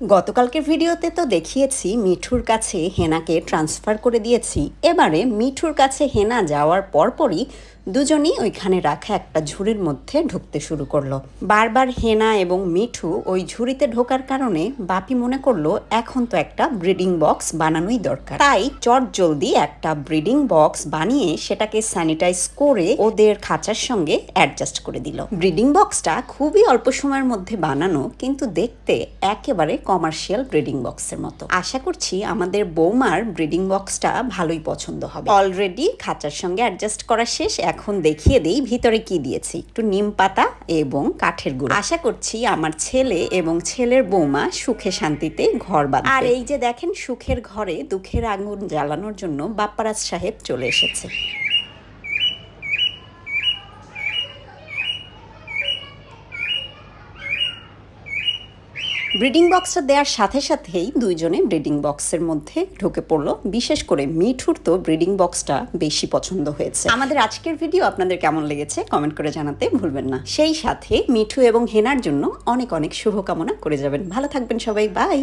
গতকালকের ভিডিওতে তো দেখিয়েছি মিঠুর কাছে হেনাকে ট্রান্সফার করে দিয়েছি। এবারে মিঠুর কাছে হেনা যাওয়ার পরপরই দুজনই ওইখানে রাখা একটা ঝুড়ির মধ্যে ঢুকতে শুরু করল। বারবার হেনা এবং মিঠু ওই ঝুড়িতে ঢোকার কারণে বাপি মনে করল, এখন তো একটা ব্রিডিং বক্স বানানোই দরকার। তাই চট জলদি একটা ব্রিডিং বক্স বানিয়ে সেটাকে স্যানিটাইজ করে ওদের খাঁচার সঙ্গে অ্যাডজাস্ট করে দিল। ব্রিডিং বক্সটা খুবই অল্প সময়ের মধ্যে বানানো, কিন্তু দেখতে একেবারে কমার্শিয়াল ব্রিডিং বক্সের মতো। আশা করছি আমাদের বৌমার ব্রিডিং বক্সটা ভালোই পছন্দ হবে। অলরেডি খাঁচার সঙ্গে অ্যাডজাস্ট করা শেষ এখন দেখিয়ে দেই ভিতরে কি দিয়েছি। একটু নিম পাতা এবং কাঠের গুঁড়ো। আশা করছি আমার ছেলে এবং ছেলের বৌমা সুখে শান্তিতে ঘর বাঁধবে। আর এই যে দেখেন সুখের ঘরে দুঃখের আগুন জ্বালানোর জন্য বাপ্পারাজ সাহেব চলে এসেছে। ব্রিডিং বক্সটা দেওয়ার সাথে সাথেই দুইজনে ব্রিডিং বক্সের মধ্যে ঢুকে পড়ল। বিশেষ করে মিঠুর তো ব্রিডিং বক্সটা বেশি পছন্দ হয়েছে। আমাদের আজকের ভিডিও আপনাদের কেমন লেগেছে কমেন্ট করে জানাতে ভুলবেন না। সেই সাথে মিঠু এবং হেনার জন্য অনেক অনেক শুভকামনা করে যাবেন। ভালো থাকবেন সবাই। বাই।